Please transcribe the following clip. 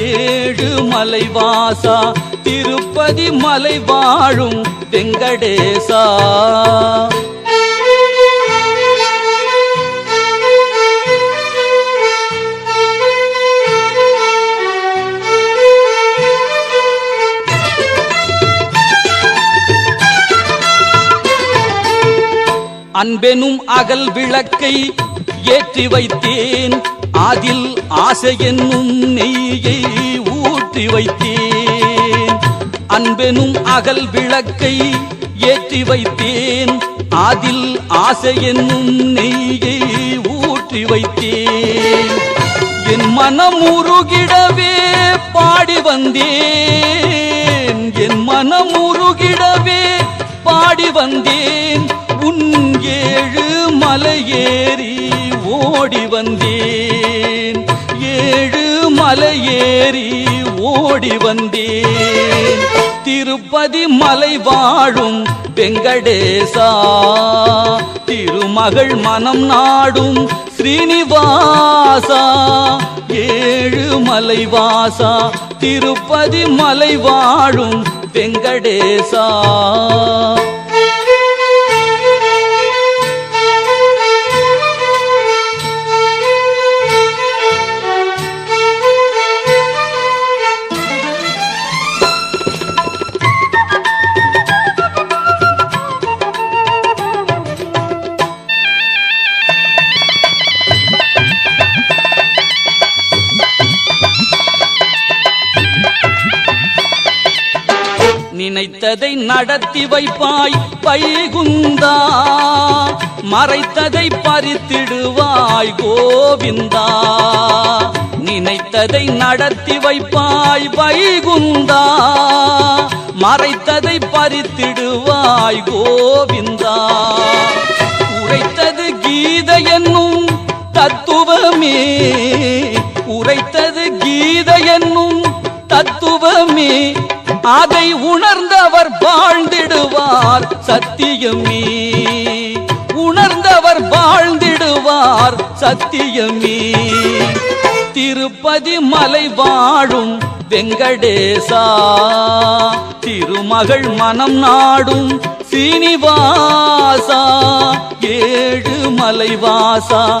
ஏழு மலைவாசா திருப்பதி மலை வாழும் வெங்கடேசா. அன்பெனும் அகல் விளக்கை ஏற்றி வைத்தேன். அதில் ஆசை என்னும் நெய்யை ஊற்றி வைத்தேன். அன்பெனும் அகல் விளக்கை ஏற்றி வைத்தேன். அதில் ஆசை என்னும் நெய்யை ஊற்றி வைத்தேன். என் மனம் உருகிடவே பாடி வந்தேன். என் மனம் உருகிடவே பாடி வந்தேன். உன் ஏழு மலையேறி ஓடி வந்தேன். மலையேறி ஓடி வந்தேன். திருப்பதி மலை வாழும் வெங்கடேசா. திருமகள் மனம் நாடும் ஸ்ரீனிவாசா. ஏழு மலைவாசா திருப்பதி மலை வாழும் வெங்கடேசா. நினைத்ததை நடத்தி வைப்பாய் பைகுந்தா. மறைத்ததை பறித்திடுவாய் கோவிந்தா. நினைத்ததை நடத்தி வைப்பாய் வைகுந்தா மறைத்ததை பறித்திடுவாய் கோவிந்தா. உரைத்தது கீத என்னும் தத்துவமே. உரைத்தது கீத என்னும் தத்துவ அதை உணர்ந்தவர் வாழ்ந்திடுவார் சத்தியமே. உணர்ந்தவர் வாழ்ந்திடுவார் சத்தியமே. திருப்பதி மலை வாழும் வெங்கடேசா திருமகள் மனம் நாடும் சீனிவாசா ஏழு மலைவாசா